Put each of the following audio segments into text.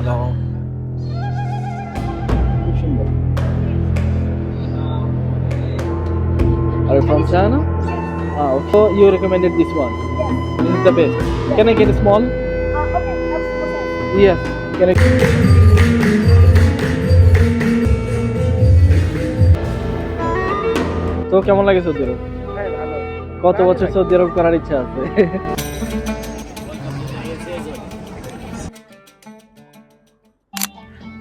Hello খুব সুন্দর Are you from China? Ah, so you recommended this one. This is the best. Can I get a small? Uh, okay. Yes. Can I? তো কেমন লাগে Saudi আরব কত বছর Saudi আরব করার ইচ্ছা আছে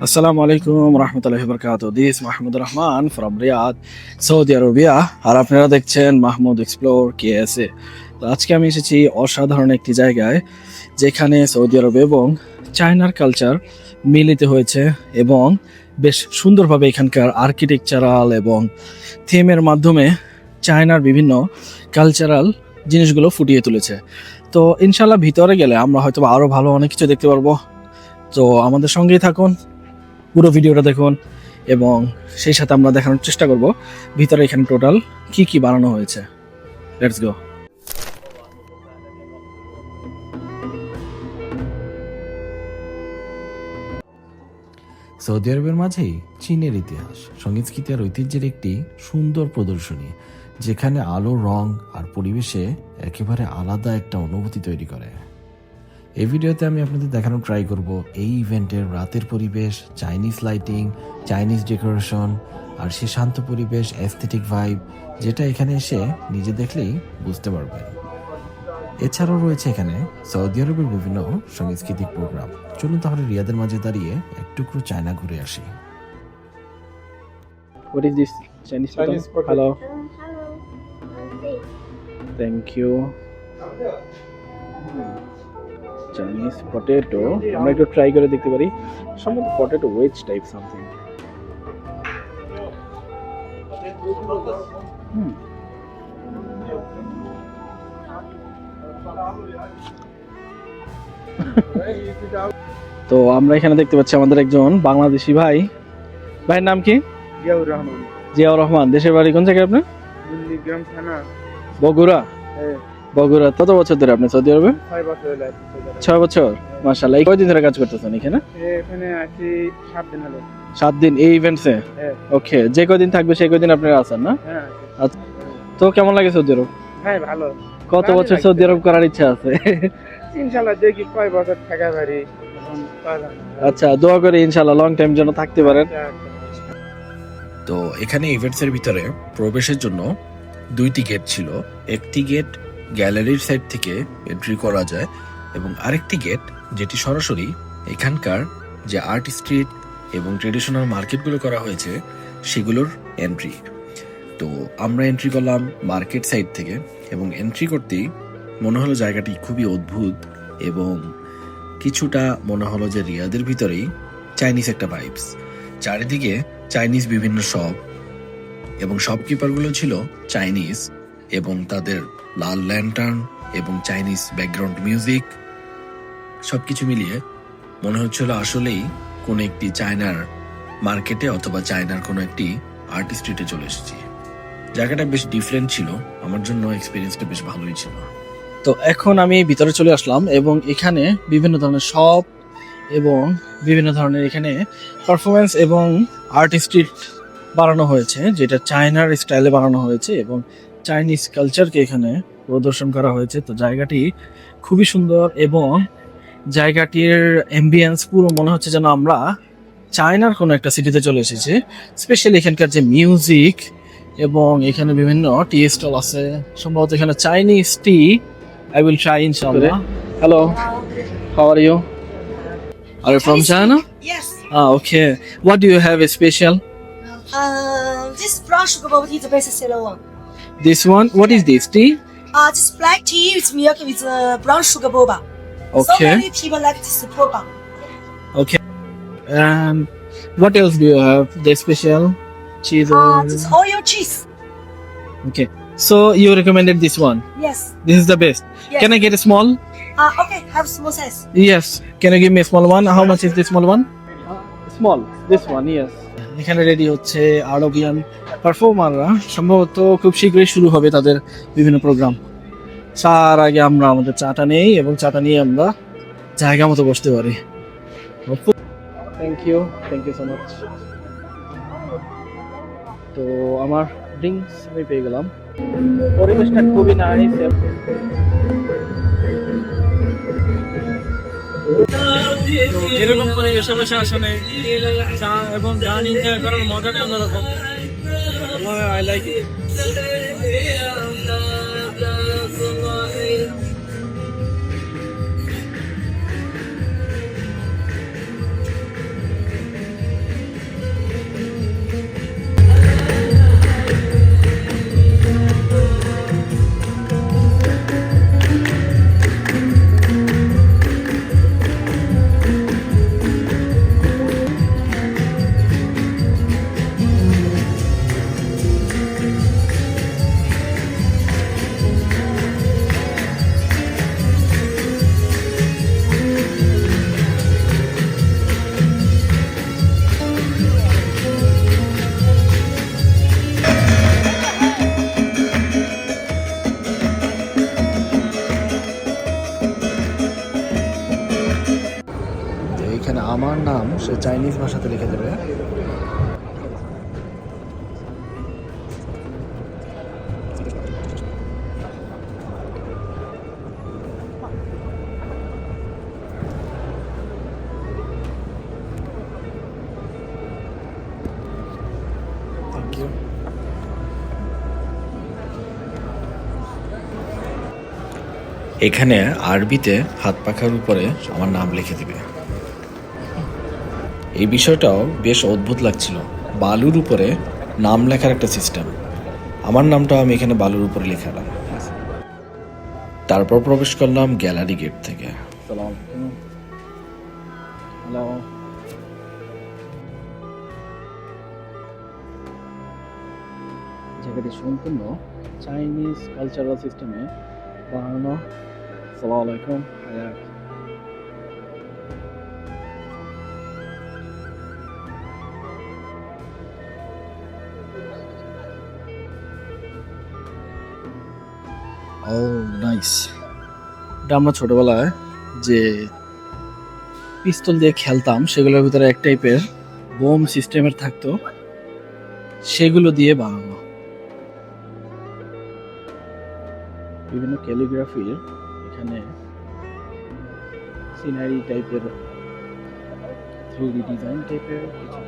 আসসালামু আলাইকুম রহমতুল্লাহি বরকাত this Mahmud Rahman from Riyadh Saudi Arabia আর আপনারা দেখছেন মাহমুদ এক্সপ্লোর কে এসে তো আজকে আমি এসেছি অসাধারণ একটি জায়গায়, যেখানে সৌদি আরব এবং চায়নার কালচার মিলিত হয়েছে এবং বেশ সুন্দরভাবে এখানকার আর্কিটেকচারাল এবং থিমের মাধ্যমে চায়নার বিভিন্ন কালচারাল জিনিসগুলো ফুটিয়ে তুলেছে। তো ইনশাল্লাহ ভিতরে গেলে আমরা হয়তো আরও ভালো অনেক কিছু দেখতে পারব। তো আমাদের সঙ্গেই থাকুন। পুরো ভিডিওটা দেখুন এবং সেই সাথে আমরা দেখানোর চেষ্টা করব ভিতরে এখানে টোটাল কি কি বানানো হয়েছে। লেটস গো সৌদি আরবের মাঝেই চীনের ইতিহাস, সংস্কৃতি আর ঐতিহ্যের একটি সুন্দর প্রদর্শনী, যেখানে আলো, রং আর পরিবেশে একেবারে আলাদা একটা অনুভূতি তৈরি করে। এই ভিডিওতে আমি আপনাদের দেখানোর ট্রাই করব এই ইভেন্টের রাতের পরিবেশ চাইনিজ লাইটিং চাইনিজ ডেকোরেশন আর সে শান্ত পরিবেশ অ্যাস্থেটিক ভাইব যেটা এখানে এসে নিজে দেখলেই বুঝতে পারবেন। এছাড়াও রয়েছে এখানে সৌদি আরবের বিভিন্ন সাংস্কৃতিক প্রোগ্রাম চলুন তাহলে রিয়াদের মাঝে দাঁড়িয়ে একটুকরো চায়না ঘুরে আসি। Is this Chinese Chinese Um, hello. Thank you Chinese potato আমরা একটু ট্রাই করে দেখতে পারি। সম্ভবত পটেটো ওয়েজ টাইপ সামথিং তো আমরা এখানে দেখতে পাচ্ছি আমাদের একজন বাংলাদেশি ভাই। ভাইয়ের নাম কি? জিয়াউর রহমান। জিয়াউর রহমান। দেশের বাড়ি কোন জায়গায় আপনার? থানা। বগুড়া। হ্যাঁ। বগুড়া কত বছর ধরে আপনি সৌদি আরবে? ছয় বছর এই কয়দিন ধরে কাজ করতেছেন এখানে? এখানে আছি সাত দিন হলো। সাত দিন এই ইভেন্টসে হ্যাঁ। ওকে যে কদিন থাকবে সেই কদিন আপনারা আছেন না? হ্যাঁ তো কেমন লাগে সৌদি আরব? হ্যাঁ ভালো। কত বছর সৌদি আরব করার ইচ্ছা আছে? ইনশাল্লাহ দেখি কয় বছর থাকা পারি। আচ্ছা দোয়া করে ইনশাল্লাহ লং টাইম যেন থাকতে পারেন। আচ্ছা, আচ্ছা। তো এখানে ইভেন্টসের ভিতরে প্রবেশের জন্য দুইটি গেট ছিল। একটি গেট গ্যালারির সাইড থেকে এন্ট্রি করা যায় এবং আরেকটি গেট যেটি সরাসরি এখানকার যে আর্ট স্ট্রিট এবং ট্রেডিশনাল মার্কেটগুলো করা হয়েছে, সেগুলোর এন্ট্রি তো আমরা এন্ট্রি করলাম মার্কেট সাইড থেকে এবং এন্ট্রি করতেই মনে হলো জায়গাটি খুবই অদ্ভুত এবং কিছুটা মনে হলো যে রিয়াদের ভিতরেই চাইনিজ একটা ভাইবস চারিদিকে চাইনিজ বিভিন্ন শপ এবং শপকিপারগুলো ছিল চাইনিজ এবং তাদের লাল ল্যান্টার্ন এবং চাইনিজ ব্যাকগ্রাউন্ড মিউজিক সবকিছু মিলিয়ে মনে হচ্ছিল আসলেই কোনো একটি চায়নার মার্কেটে অথবা চায়নার কোনো একটি আর্ট স্ট্রিটে চলে এসেছি। জায়গাটা বেশ ডিফারেন্ট ছিল। আমার জন্য এক্সপিরিয়েন্সটা বেশ ভালোই ছিল। তো এখন আমি ভিতরে চলে আসলাম এবং এখানে বিভিন্ন ধরনের শপ এবং বিভিন্ন ধরনের এখানে পারফরমেন্স এবং আর্ট স্ট্রিট বানানো হয়েছে, যেটা চায়নার স্টাইলে বানানো হয়েছে এবং চাইনিজ কালচারকে এখানে প্রদর্শন করা হয়েছে তো জায়গাটি খুবই সুন্দর এবং জায়গাটির এমবিয়েন্স পুরো মনে হচ্ছে যেন আমরা চায়নার কোনো একটা সিটিতে চলে এসেছি স্পেশালি এখানকার যে মিউজিক এবং এখানে বিভিন্ন টি স্টল আছে সম্ভবত এখানে Chinese tea I will try inshallah. Hello, how are you? Are you from China? Yes. Ah, okay. What do you have a special? Uh, this brown sugar bubble tea is the best seller one. This one. What is this tea? Uh, this black tea with milk with uh, brown sugar boba. So Okay. many people like this boba. Okay. And what else do you have? The special cheese. Uh, or- this Oreo cheese. Okay. So you recommended this one. Yes. This is the best. Yes. Can I get a small? Uh, okay, have small size. Yes. Can you give me a small one? How much is the small one? small. This one. Yes. এখানে ready হচ্ছে Arabian পারফর্মাররা সম্ভবত খুব শীঘ্রই শুরু হবে তাদের বিভিন্ন প্রোগ্রাম তার আগে আমরা আমাদের চাটা নেই এবং চাটা নিয়ে আমরা জায়গা মতো বসতে পারি। Thank you thank you so much তো আমার ড্রিঙ্কস আমি পেয়ে গেলাম। পরিবেশটা খুবই নাইস এরকম করে বসে আসলে চা এবং গান এনজয় করার মজাটা অন্যরকম। আই লাইক এইখানে চাইনিজ ভাষাতে লিখে দেবে। এখানে আরবিতে হাত পাখার উপরে আমার নাম লিখে দিবে। এই বিষয়টাও বেশ অদ্ভুত লাগছিল। বালুর উপরে নাম লেখার একটা সিস্টেম আমার নামটাও আমি এখানে বালুর উপরে লিখালাম। তারপর প্রবেশ করলাম গ্যালারি গেট থেকে। জায়গাটি সম্পূর্ণ চাইনিজ কালচারাল সিস্টেমে বানানো। সালাম আলাইকুম ও নাইস এটা আমরা ছোটবেলায় যে পিস্তল দিয়ে খেলতাম, সেগুলোর ভিতরে এক টাইপের বোম সিস্টেমের থাকতো। সেগুলো দিয়ে বানানো। বিভিন্ন ক্যালিগ্রাফির এখানে সিনারি টাইপের থ্রি ডিজাইন টাইপের কিছু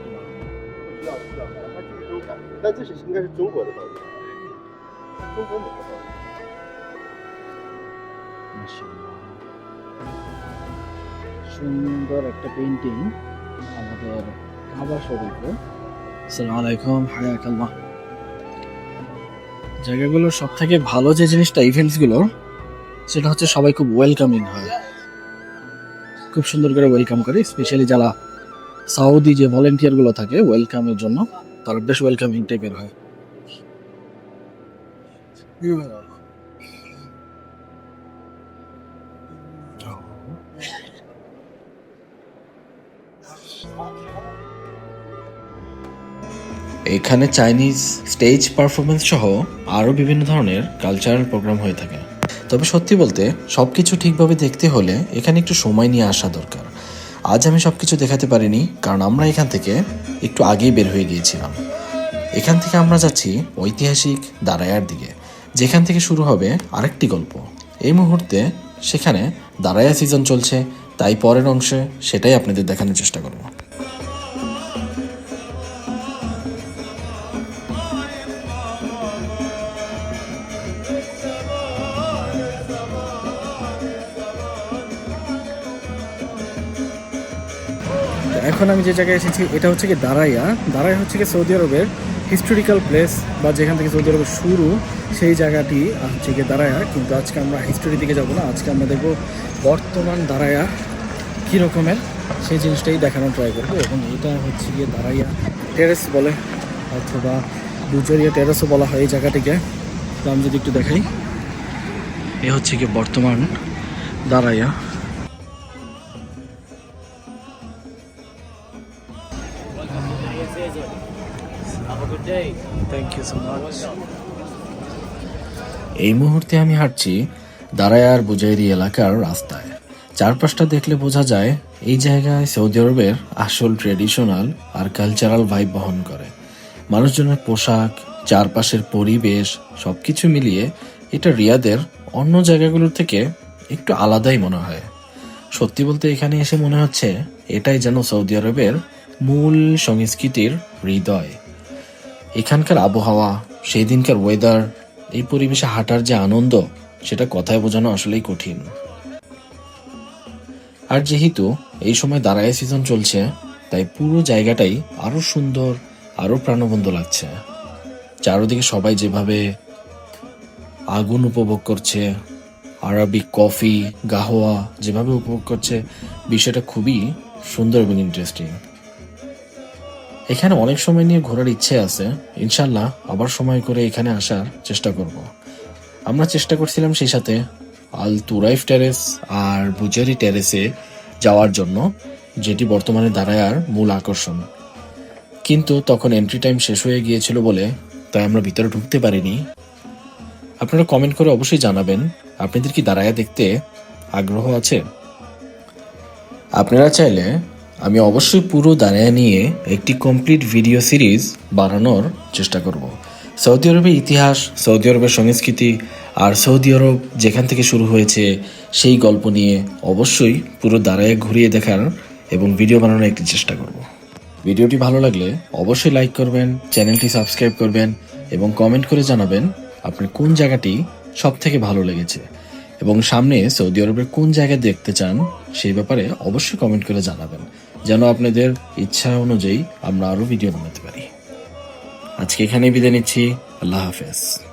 সুন্দর একটা পেন্টিং আমাদের কাবা শরীফে। আসসালামু আলাইকুম হায়াকাল্লাহ জায়গাগুলোর সব থেকে ভালো যে জিনিসটা ইভেন্টসগুলো সেটা হচ্ছে সবাই খুব ওয়েলকামিং হয়। খুব সুন্দর করে ওয়েলকাম করে স্পেশালি যারা সাউদি যে ভলেন্টিয়ারগুলো থাকে ওয়েলকামের জন্য, তারা বেশ ওয়েলকামিং টাইপের হয়। এখানে চাইনিজ স্টেজ পারফরমেন্স সহ আরও বিভিন্ন ধরনের কালচারাল প্রোগ্রাম হয়ে থাকে। তবে সত্যি বলতে সব কিছু ঠিকভাবে দেখতে হলে এখানে একটু সময় নিয়ে আসা দরকার। আজ আমি সব কিছু দেখাতে পারিনি, কারণ আমরা এখান থেকে একটু আগেই বের হয়ে গিয়েছিলাম। এখান থেকে আমরা যাচ্ছি ঐতিহাসিক দারায়ার দিকে, যেখান থেকে শুরু হবে আরেকটি গল্প। এই মুহূর্তে সেখানে দারায়া সিজন চলছে, তাই পরের অংশে সেটাই আপনাদের দেখানোর চেষ্টা করব। এখন আমি যে জায়গায় এসেছি, এটা হচ্ছে কি দারাইয়া। দারাই হচ্ছে কি সৌদি আরবের হিস্টোরিক্যাল প্লেস বা যেখান থেকে সৌদি আরবের শুরু, সেই জায়গাটি হচ্ছে কি দারায়া কিন্তু আজকে আমরা হিস্টোরি দিকে যাব না, আজকে আমরা দেখব বর্তমান দারায়া কী রকমের, সেই জিনিসটাই দেখানোর ট্রাই করব। এবং এটা হচ্ছে গিয়ে দারাইয়া টেরেস বলে, অথবা বুজরিয়া টেরেসও বলা হয় এই জায়গাটিকে। তো আমি যদি একটু দেখাই, এ হচ্ছে কি বর্তমান দারাইয়া। এই মুহূর্তে আমি হাঁটছি দারায়ার বুজাইরি এলাকার রাস্তায়। চারপাশটা দেখলে বোঝা যায় এই জায়গায় সৌদি আরবের আসল ট্রেডিশনাল আর কালচারাল ভাইব বহন করে। মানুষজনের পোশাক, চারপাশের পরিবেশ, সবকিছু মিলিয়ে এটা রিয়াদের অন্য জায়গাগুলোর থেকে একটু আলাদাই মনে হয়। সত্যি বলতে এখানে এসে মনে হচ্ছে এটাই যেন সৌদি আরবের মূল সংস্কৃতির হৃদয়। এখানকার আবহাওয়া সেই দিনকার ওয়েদার এই পরিবেশে হাঁটার যে আনন্দ, সেটা কথায় বোঝানো আসলেই কঠিন। আর যেহেতু এই সময় দাঁড়ায় সিজন চলছে, তাই পুরো জায়গাটাই আরও সুন্দর, আরও প্রাণবন্ত লাগছে। চারদিকে সবাই যেভাবে আগুন উপভোগ করছে, আরবিক কফি, গাহোয়া যেভাবে উপভোগ করছে, বিষয়টা খুবই সুন্দর এবং ইন্টারেস্টিং এখানে অনেক সময় নিয়ে ঘোরার ইচ্ছে আছে। ইনশাল্লাহ আবার সময় করে এখানে আসার চেষ্টা করব। আমরা চেষ্টা করছিলাম সেই সাথে আল তুরাইফ টেরেস আর বুজারি টেরেসে যাওয়ার জন্য, যেটি বর্তমানে দাঁড়ায়ার মূল আকর্ষণ। কিন্তু তখন এন্ট্রি টাইম শেষ হয়ে গিয়েছিল বলে, তাই আমরা ভিতরে ঢুকতে পারিনি। আপনারা কমেন্ট করে অবশ্যই জানাবেন, আপনাদের কি দাঁড়ায়া দেখতে আগ্রহ আছে? আপনারা চাইলে আমি অবশ্যই পুরো দাঁড়ায় নিয়ে একটি কমপ্লিট ভিডিও সিরিজ বানানোর চেষ্টা করব। সৌদি আরবের ইতিহাস, সৌদি আরবের সংস্কৃতি আর সৌদি আরব যেখান থেকে শুরু হয়েছে সেই গল্প নিয়ে অবশ্যই পুরো দাঁড়ায় ঘুরিয়ে দেখার এবং ভিডিও বানানোর একটি চেষ্টা করব। ভিডিওটি ভালো লাগলে অবশ্যই লাইক করবেন চ্যানেলটি সাবস্ক্রাইব করবেন এবং কমেন্ট করে জানাবেন আপনার কোন জায়গাটি সব থেকে ভালো লেগেছে এবং সামনে সৌদি আরবের কোন জায়গায় দেখতে চান সেই ব্যাপারে অবশ্যই কমেন্ট করে জানাবেন। যেন আপনাদের ইচ্ছা অনুযায়ী আমরা আরও ভিডিও বানাতে পারি। আজকে এখানেই বিদায় নিচ্ছি। আল্লাহ হাফেজ।